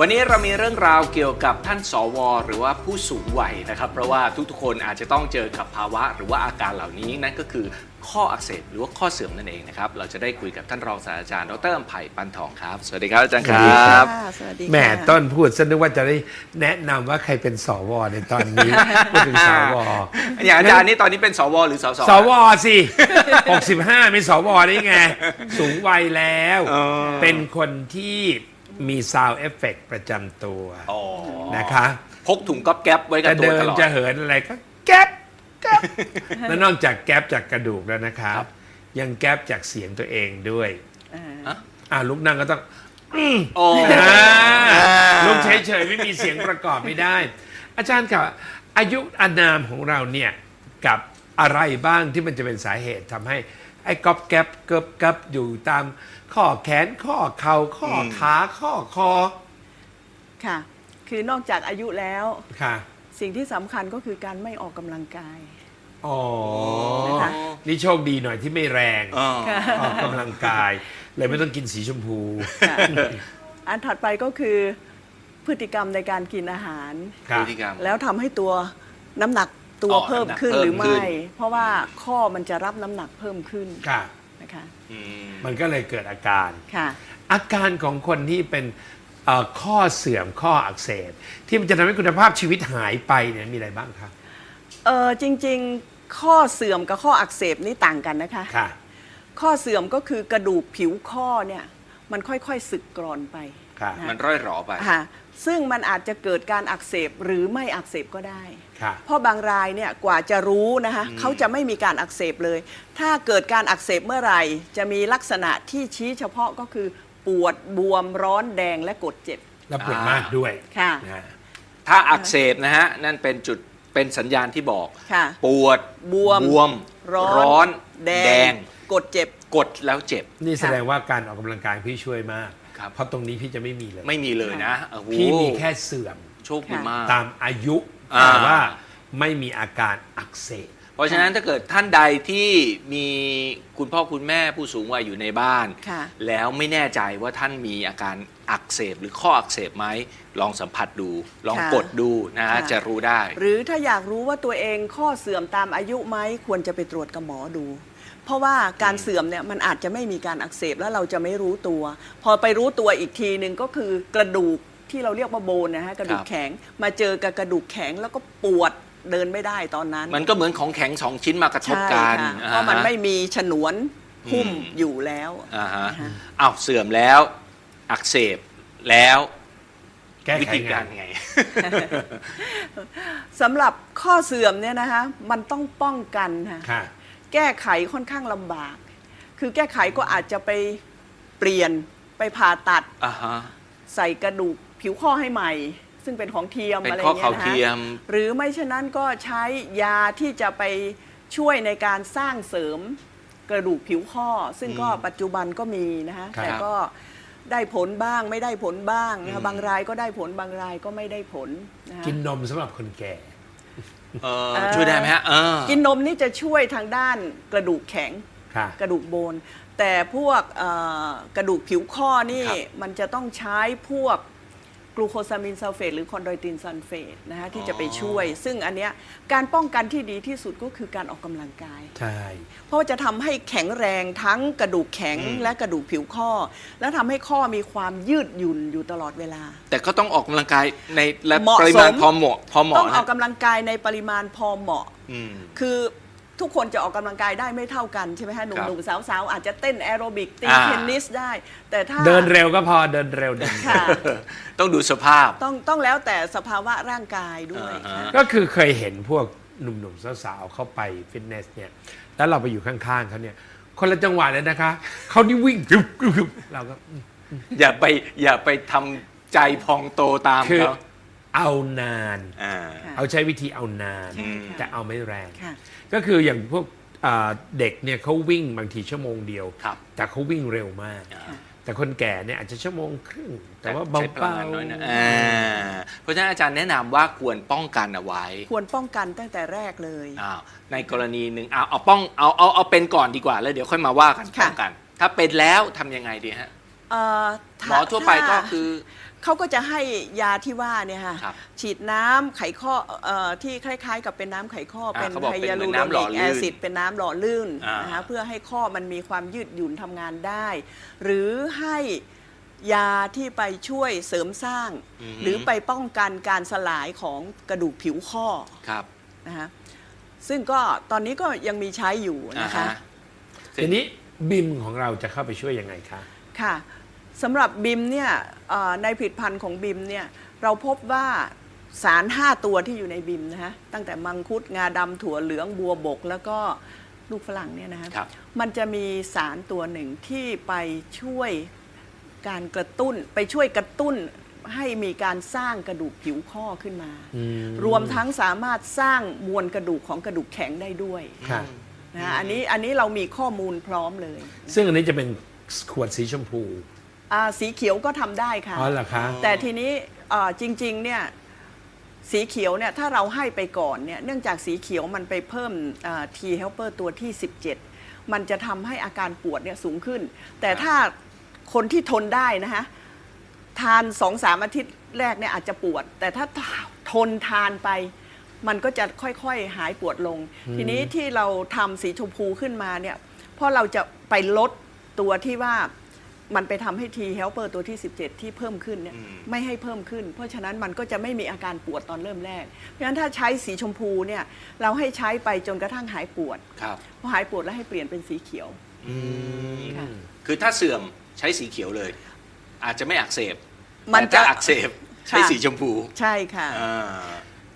วันนี้เรามีเรื่องราวเกี่ยวกับท่านสว หรือว่าผู้สูงวัยนะครับ เพราะว่าทุกๆคนอาจจะต้องเจอกับภาวะ หรือว่าอาการเหล่านี้นั่นก็คือข้ออักเสบหรือว่าข้อเสื่อมนั่นเองนะครับ เราจะได้คุยกับท่านรองศาสตราจารย์ดรไผ่ปันทองครับ สวัสดีครับอาจารย์คสวัสดีรัครับบค่ะสวัสดีค่ะแหมต้นพูดซะนึกว่าจะได้แนะนำว่าใครเป็นสวในตอนนี้พูดถึงสวอย่างอาจารย์นี่ตอนนี้เป็นสว หรือสสสวสิ65เป็นสวได้ไง สูงวัยแล้วอ๋อเป็นคนที่ มีซาวเอฟเฟกประจำตัวอ๋อนะคะพกถุงก๊อบแก๊ปไว้กับจะตัวเดิตนลอด จะเหินอะไรก็แก๊บแก๊บแล้วนอกจากแก๊บจากกระดูกแล้วนะครับครับยังแก๊บจากเสียงตัวเองด้วยอ่าฮะ อ่าลุกนั่งก็ต้อง โอ้อ่าลุกเฉยๆไม่มีเสียงประกอบไม่ได้ อาจารย์ครับอายุอานามของเราเนี่ยกับอะไรบ้างที่มันจะเป็นสาเหตุทำให้ไอ้ก๊อบแก๊บเกิบกับอยู่ตามข้อแขนข้อเข่าข้อขาข้อคอค่ะ คือนอกจากอายุแล้ว ค่ะ สิ่งที่สำคัญก็คือการไม่ออกกำลังกาย อ๋อ นะคะ นี่โชคดีหน่อยที่ไม่แรง อ๋อค่ะออกกำลังกาย เลยไม่ต้องกินสีชมพู ค่ะ อันถัดไปก็คือพฤติกรรมในการกินอาหาร ครัพบฤติกรรม แล้วทำให้ตัวน้ำหนัก ตัวอ๋อเพิ่มขึ้นน้ำหนักหรือเพิ่มไม่ขึ้นเพราะว่าข้อมันจะรับน้ำหนักเพิ่มขึ้นค่ะนะคะอืมมันก็เลยเกิดอาการค่ะอาการของคนที่เป็นเอ่อข้อเสื่อมข้ออักเสบที่มันจะทำให้คุณภาพชีวิตหายไปเนี่ยมีอะไรบ้างครับเออจริงๆข้อเสื่อมกับข้ออักเสบนี่ต่างกันนะคะค่ะข้อเสื่อมก็คือกระดูกผิวข้อเนี่ยมันค่อยๆสึกกร่อนไป ค่ะนะมันร่อยหรอไป ค่ะซึ่งมันอาจจะเกิดการอักเสบหรือไม่อักเสบก็ได้ ค่ะ เพราะบางรายเนี่ยกว่าจะรู้นะคะเขาจะไม่มีการอักเสบเลย ถ้าเกิดการอักเสบเมื่อไหร่ จะมีลักษณะที่ชี้เฉพาะก็คือ ปวดบวมร้อนแดงและกดเจ็บ แล้วปวดมากด้วยค่ะ นะถ้าอักเสบนะฮะ นั่นเป็นจุดเป็นสัญญาณที่บอก ค่ะ ปวดบวมบวมร้อนร้อน แดแดงงกดเจ็บ กดแล้วเจ็บ นี่แสดงว่าการออกกำลังกายพี่ช่วยมาก ครับเพราะตรงนี้พี่จะไม่มีเลย ไม่มีเลยนะโอ้โหพี่มีแค่เสื่อมโชคดีมาก ตามอายุอ่าแต่ว่าไม่มีอาการอักเสบเพราะฉะนั้นถ้าเกิดท่านใดที่มีคุณพ่อคุณแม่ผู้สูงวัยอยู่ในบ้าน ค่ะแล้วไม่แน่ใจว่าท่านมีอาการอักเสบหรือข้ออักเสบไหมลองสัมผัสดู ลองค่ะกดดูนะฮะค่ะ จะรู้ได้ หรือถ้าอยากรู้ว่าตัวเองข้อเสื่อมตามอายุไหมควรจะไปตรวจกับหมอดู เพราะว่าการเสื่อมเนี่ยมันอาจจะไม่มีการอักเสบแล้วเราจะไม่รู้ตัว พอไปรู้ตัวอีกทีหนึ่งก็คือกระดูกที่เราเรียกว่าโบนนะฮะกระดูคกรับแข็งมาเจอกับกระดูกแข็งแล้วก็ปวดเดินไม่ได้ตอนนั้น มันก็เหมือนของแข็งสองชิ้นมากระทบใช่กันค่ะอ่าเพราะมันฮะไม่มีฉนวนหุ้มอืมอยู่แล้วอ่าฮะนะคะอ้าวเสื่อมแล้ว อักเสบแล้วแก้วิไขธีงาการนไงสำหรับข้อเสื่อมเนี่ยนะคะมันต้องป้องกันค่ะค่ะ แก้ไขค่อนข้างลำบาก คือแก้ไขก็อาจจะไปเปลี่ยนไปผ่าตัด อ่าฮะ ใส่กระดูกผิวข้อให้ใหม่ ซึ่งเป็นของเทียมเป็นอะไรข้อเงี้เข่ายนะเทียฮะม หรือไม่ฉะนั้นก็ใช้ยาที่จะไปช่วยในการสร้างเสริมกระดูกผิวข้อ ซึ่งก็อืมปัจจุบันก็มีนะฮะครับแต่ก็ได้ผลบ้างไม่ได้ผลบ้างนะอืคะม บางรายก็ได้ผลบางรายก็ไม่ได้ผลนะคะกินนมสำหรับคนแก่ เออเอ่อช่วยได้ไหมฮะเออกินนมนี่จะช่วยทางด้านกระดูกแข็งค่ะ กระดูกโบน แต่พวกเอ่อกระดูกผิวข้อนี่ครับ มันจะต้องใช้พวก กลูโคซามินซัลเฟตหรือคอนโดรตินซัลเฟตนะฮะที่จะไปช่วย ซึ่งอันเนี้ยการป้องกันที่ดีที่สุดก็คือการออกกำลังกาย ใช่ เพราะว่าจะทำให้แข็งแรงทั้งกระดูกแข็งอืมและกระดูกผิวข้อ และทำให้ข้อมีความยืดหยุ่นอยู่ตลอดเวลา แต่ก็ต้องออกกำลังกายในและเหมาะปริมาณสม พอเหมาะพอเหมาะต้องออกนะกำลังกายในปริมาณพอเหมาะ อืม คือ ทุกคนจะออกกำลังกายได้ไม่เท่ากันใช่ไหมฮะหครับนุ่มๆสาวๆอาจจะเต้นแอโรบิกตีอ่า เทนนิสได้ แต่ถ้าเดินเร็วก็พอเดินเร็วเดินเร็ว ค่ะ ต้องดูสภาพ ต้องต้องแล้วแต่สภาวะร่างกายด้วยอ่าฮะ ค่ะ ก็คือเคยเห็นพวกหนุ่มๆสาวๆเข้าไปฟิตเนสเนี่ยแล้วเราไปอยู่ข้างๆเขาเนี่ย คนละจังหวะเลยนะคะ เขานี่วิ่งกรึบกรึบกรึบเราก็ อย่าไปอย่าไปทำใจพองโตตามคือเขา เอานาน อ่า ค่ะ เอาใช้วิธีเอานานอืมแต่เอาไม่แรง ค่ะ ก็คืออย่างพวกอ่าเด็กเนี่ยเขาวิ่งบางทีชั่วโมงเดียว ครับแต่เขาวิ่งเร็วมาก อ่าแต่คนแก่เนี่ยอาจจะชั่วโมงครึ่ง แต่ว่าใช้พลังเบางานน้อยนะๆอ่าเพราะฉะนั้นอาจารย์แนะนำว่าควรป้องกันเอาไว้ควรป้องกันตั้งแต่แรกเลย อ้าวในกรณีหนึ่งเอาเอาป้องเอาเอาเอาเป็นก่อนดีกว่าแล้วเดี๋ยวค่อยมาว่ากันค่ะ ป้องกัน ถ้าเป็นแล้วทำยังไงดีฮะเอ่อหมอทั่วไปก็ถ้าคือ เขาก็จะให้ยาที่ว่าเนี่ยค่ะครับฉีดน้ำไขข้อเอ่อที่คล้าย ๆ กับเป็นน้ำไขข้ออ่าเป็นเขาบอกไฮเป็นยาเหมืลูอนโรน้ำหล่นิอกลื่แอนซิดเป็นน้ำหล่อลื่นอ่านนะคะเพื่อให้ข้อมันมีความยืดหยุ่นทำงานได้ หรือให้ยาที่ไปช่วยเสริมสร้าง อือฮึหรือไปป้องกันการสลายของกระดูกผิวข้อ ครับนะคะซึ่งก็ตอนนี้ก็ยังมีใช้อยู่อ่านะคะฮะ ทีนี้บิมของเราจะเข้าไปช่วยยังไงคะ ค่ะ สำหรับบิมเนี่ยเอ่อในผลิตภัณฑ์ของบิมเนี่ยเราพบว่าสาร 5 ตัวที่อยู่ในบิมนะฮะตั้งแต่มังคุดงาดำถั่วเหลืองบัวบก แล้วก็ลูกฝรั่งเนี่ยนะฮะครับมันจะมีสารตัวหนึ่งที่ไปช่วยการกระตุ้น ไปช่วยกระตุ้นให้มีการสร้างกระดูกผิวข้อขึ้นมาอืมรวมทั้งสามารถสร้างมวลกระดูกของกระดูกแข็งได้ด้วยค่ะนะฮะอันนี้อันนี้เรามีข้อมูลพร้อมเลย ซึ่งอันนี้จะเป็นขวดสีชมพู อ่าสีเขียวก็ทำได้ค่ะ อ๋อเหรอคะแต่ทีนี้เอ่อจริงๆเนี่ยสีเขียวเนี่ยถ้าเราให้ไปก่อนเนี่ยเนื่องจากสีเขียวมันไปเพิ่มอ่า T helper ตัวที่ 17 มันจะทำให้อาการปวดเนี่ยสูงขึ้น แต่ถ้าคนที่ทนได้นะฮะ ทานสองสามอาทิตย์แรกเนี่ยอาจจะปวด แต่ถ้าทนทานไป มันก็จะค่อยๆ หายปวดลง ทีนี้ที่เราทำสีชมพูขึ้นมาเนี่ยเพราะเราจะไปลดตัวที่ว่า มันไปทำให้ T helper ตัวที่ 17 ที่เพิ่มขึ้นเนี่ยอืม ไม่ให้เพิ่มขึ้น เพราะฉะนั้นมันก็จะไม่มีอาการปวดตอนเริ่มแรก เพราะฉะนั้นถ้าใช้สีชมพูเนี่ยเราให้ใช้ไปจนกระทั่งหายปวด ครับ พอหายปวดแล้วให้เปลี่ยนเป็นสีเขียวอืมค่ะ คือถ้าเสื่อมใช้สีเขียวเลย อาจจะไม่อักเสบมันแต่จะถ้าอักเสบใช้ค่ะ สีชมพูใช่ค่ะ อ่า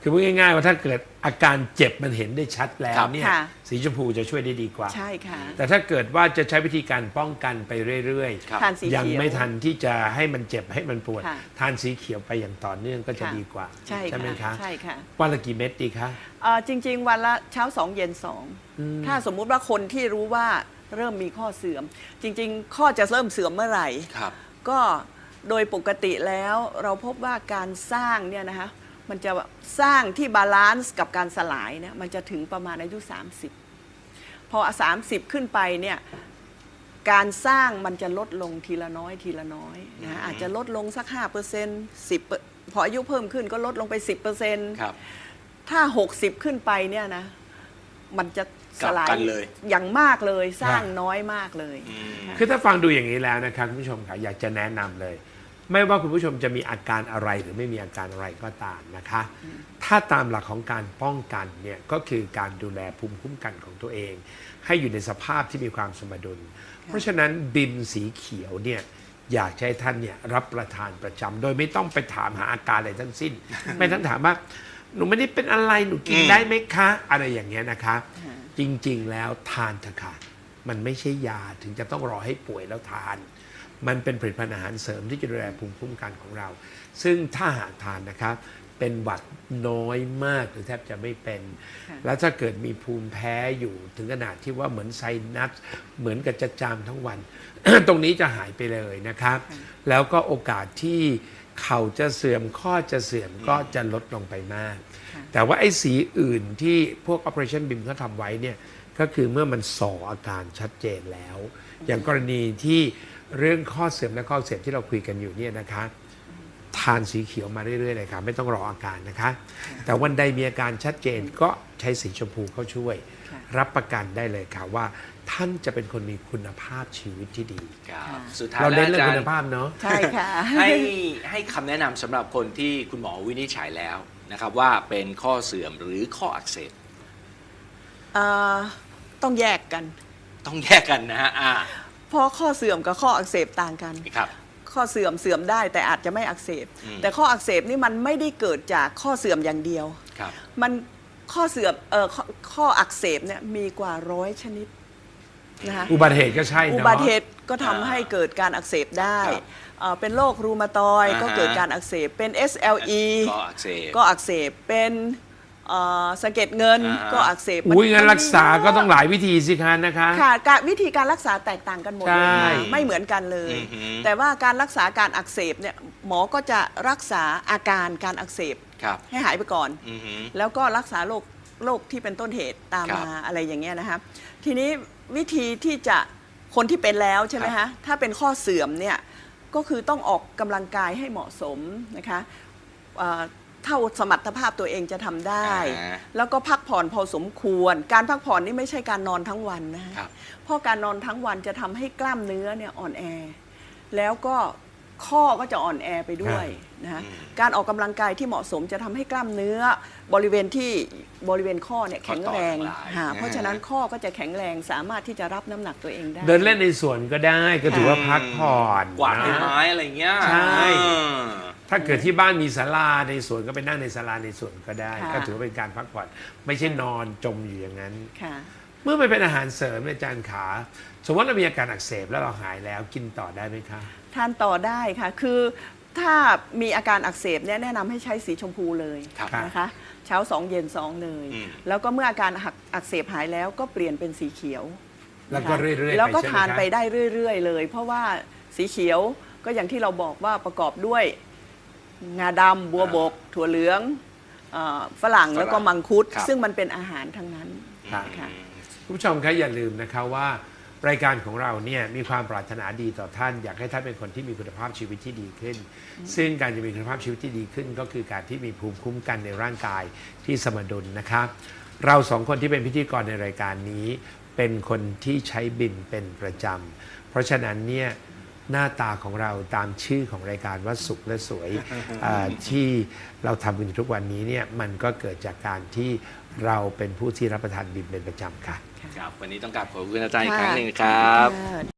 คือพูดง่ายๆว่าถ้าเกิด อาการเจ็บมันเห็นได้ชัดแล้วครับเนี่ยค่ะ สีชมพูจะช่วยได้ดีกว่า ใช่ค่ะ แต่ถ้าเกิดว่าจะใช้วิธีการป้องกันไปเรื่อยครับ ทานสีๆยังเขียวไม่ทันที่จะให้มันเจ็บให้มันปวด ค่ะทานสีเขียวไปอย่างต่อเนื่องก็จะค่ะ ดีกว่าใช่ไหมค่ะคะใช่ค่ะวันละกี่เม็ดดีคะ เอ่อจริง ๆ วันละเช้าสองเย็นสองอืม ถ้าสมมุติว่าคนที่รู้ว่าเริ่มมีข้อเสื่อม จริง ๆ ข้อจะเริ่มเสื่อมเมื่อไหร่ ครับ ก็โดยปกติแล้วเราพบว่าการสร้างเนี่ยนะคะ มันจะสร้างที่บาลานซ์กับการสลายเนี่ยมันจะถึงประมาณอายุ 30 พอ 30 ขึ้นไปเนี่ยการสร้างมันจะลดลงทีละน้อยทีละน้อยนะอาจจะลดลงสัก 5% 10 พออายุเพิ่มขึ้นก็ลดลงไป 10%ครับถ้า 60 ขึ้นไปเนี่ยนะมันจะสลายกลับกันเลยอย่างมากเลยสร้างค่ะน้อยมากเลยอืมคือถ้าฟังดูอย่างนี้แล้วนะครับคุณผู้ชมค่ะอยากจะแนะนำเลย ไม่ว่าคุณผู้ชมจะมีอาการอะไรหรือไม่มีอาการอะไรก็ตามนะคะ ถ้าตามหลักของการป้องกันเนี่ยก็คือการดูแลภูมิคุ้มกันของตัวเอง ให้อยู่ในสภาพที่มีความสมดุล เพราะฉะนั้นบิมสีเขียวเนี่ยอยากจะให้ท่านเนี่ยรับประทานประจำโดยไม่ต้องไปถามหาอาการอะไรทั้งสิ้น ไม่ต้องถามว่าหนูไม่ได้เป็นอะไรหนูกินอืมได้ไหมคะ อะไรอย่างเงี้ยนะคะค่ะจริงๆแล้วทานเถอะค่ะมันไม่ใช่ยาถึงจะต้องรอให้ป่วยแล้วทาน มันเป็นผลิตภัณฑ์อาหารเสริมที่จะดูแลภูมิคุ้มกันของเรา ซึ่งถ้าหากทานนะครับ เป็นหวัดน้อยมากหรือแทบจะไม่เป็นค่ะแล้วถ้าเกิดมีภูมิแพ้อยู่ถึงขนาดที่ว่าเหมือนไซนัสเหมือนกับจะจามทั้งวัน ตรงนี้จะหายไปเลยนะครับ แล้วก็โอกาสที่เข่าจะเสื่อมข้อจะเสื่อมก็จะลดลงไปมากค่ะแต่ว่าไอ้สีอื่นที่พวก Operation BIM เขาทำไว้เนี่ยก็คือเมื่อมันส่ออาการชัดเจนแล้ว อย่างกรณีที่ เรื่องข้อเสื่อมและข้อเสื่อมที่เราคุยกันอยู่เนี่ยนะคะ ทานสีเขียวมาเรื่อยๆเลยค่ะไม่ต้องรออาการนะคะ แต่วันใดมีอาการชัดเจนก็ใช้สีชมพูเข้าช่วยค่ะรับประกันได้เลยค่ะว่า ท่านจะเป็นคนมีคุณภาพชีวิตที่ดี ครับค่ะสุดท้ายเราแล้วเน้นเรื่องอาจารคุณย์ภาพเนาะ ใช่ค่ะ ให้ให้คำแนะนำสำหรับคนที่คุณหมอวินิจฉัยแล้วนะครับว่าเป็นข้อเสื่อมหรือข้ออักเสบเอ่อต้องแยกกัน ต้องแยกกันนะฮะอ่า เพราะข้อเสื่อมกับข้ออักเสบต่างกัน ครับ ข้อเสื่อมเสื่อมได้แต่อาจจะไม่อักเสบ อืม แต่ข้ออักเสบนี่มันไม่ได้เกิดจากข้อเสื่อมอย่างเดียว ครับ มันข้อเสื่อมเอ่อข้อข้ออักเสบเนี่ยมีกว่าร้อยชนิดนะคะอุบัติเหตุก็ใช่อุเนาะ บัติเหตุก็ทำอ่าให้เกิดการอักเสบได้ครับเอ่อเป็นโรครูมาตอยด์อ่าฮะก็เกิดการอักเสบเป็น SLE ก็อักเสบ ก็อักเสบเป็น เอ่อสะเก็ดเงินอ่าฮะก็อักเสบอุ้ยงั้นมัรักษาก็ต้องหลายวิธีสิคะนะคะ ค่ะการวิธีการรักษาแตกต่างกันหมดเลยใช่ ค่ะไม่เหมือนกันเลย อือหือ แต่ว่าการรักษาการอักเสบเนี่ยหมอก็จะรักษาอาการการอักเสบครับให้หายไปก่อน อือหือ แล้วก็รักษาโรคโรคที่เป็นต้นเหตุตามครับมาอะไรอย่างเงี้ยนะคะทีนี้วิธีที่จะคนที่เป็นแล้วใช่ไหมครัคะบถ้าเป็นข้อเสื่อมเนี่ยก็คือต้องออกกำลังกายให้เหมาะสมนะคะเอ่อ เท่าสมรรถภาพตัวเองจะทำได้ อ่าแล้วก็พักผ่อนพอสมควร การพักผ่อนนี่ไม่ใช่การนอนทั้งวันนะฮะครับ เพราะการนอนทั้งวันจะทำให้กล้ามเนื้อเนี่ยอ่อนแอ แล้วก็ข้อก็จะอ่อนแอไปด้วยนะฮะอืมการออกกำลังกายที่เหมาะสมจะทำให้กล้ามเนื้อบริเวณที่บริเวณข้อเนี่ยแข็งแรงข้อต่อทั้งหลาย ฮะอ่าเพราะฉะนั้นข้อก็จะแข็งแรงสามารถที่จะรับน้ำหนักตัวเองได้ เดินเล่นในสวนก็ได้ก็ถือว่าพักผ่อนกวาดใบนะ ไม้อะไรเงี้ยใช่ เออ ถ้าเกิดที่บ้านมีศาลาในสวนก็ไปนั่งในศาลาในสวนก็ได้ ค่ะ ก็ถือว่าเป็นการพักผ่อนไม่ใช่นอนจมอยู่อย่างนั้น ค่ะ เมื่อมันเป็นอาหารเสริมเนี่ยอาจารย์ขา สมมติเรามีอาการอักเสบแล้วเราหายแล้วกินต่อได้ไหมคะ ทานต่อได้ค่ะ คือถ้ามีอาการอักเสบเนี่ยแนะนำให้ใช้สีชมพูเลยครับนะคะ เช้าสองเย็นสองเลย อืม แล้วก็เมื่ออาการอักเสบหายแล้วก็เปลี่ยนเป็นสีเขียวแล้วก็เรื่อยๆแล้วก็ไปใช่ไหมทานคะไปได้เรื่อย ๆ เลย เพราะว่าสีเขียวก็อย่างที่เราบอกว่าประกอบด้วย งาดำบัวบก ถั่วเหลืองเออฝรั่งฝรั่งแล้วก็มังคุด ครับ ซึ่งมันเป็นอาหารทั้งนั้นครับ ค่ะ คุณผู้ชมคะอย่าลืมนะคะว่ารายการของเราเนี่ยมีความปรารถนาดีต่อท่าน อยากให้ท่านเป็นคนที่มีคุณภาพชีวิตที่ดีขึ้น ซึ่งการจะมีคุณภาพชีวิตที่ดีขึ้น ก็คือการที่มีภูมิคุ้มกันในร่างกายที่สมดุลนะคะเราสองคนที่เป็นพิธีกรในรายการนี้ เป็นคนที่ใช้บินเป็นประจำเพราะฉะนั้นเนี่ย หน้าตาของเราตามชื่อของรายการว่าสุขและสวยอ่าที่เราทำกันอยู่ทุกวันนี้เนี่ยมันก็เกิดจากการที่เราเป็นผู้ที่รับประทานบิมเป็นประจำค่ะ ครับ วันนี้ต้องกราบขอบคุณอาจารย์อีกครั้งหนึ่งครับ ค่ะ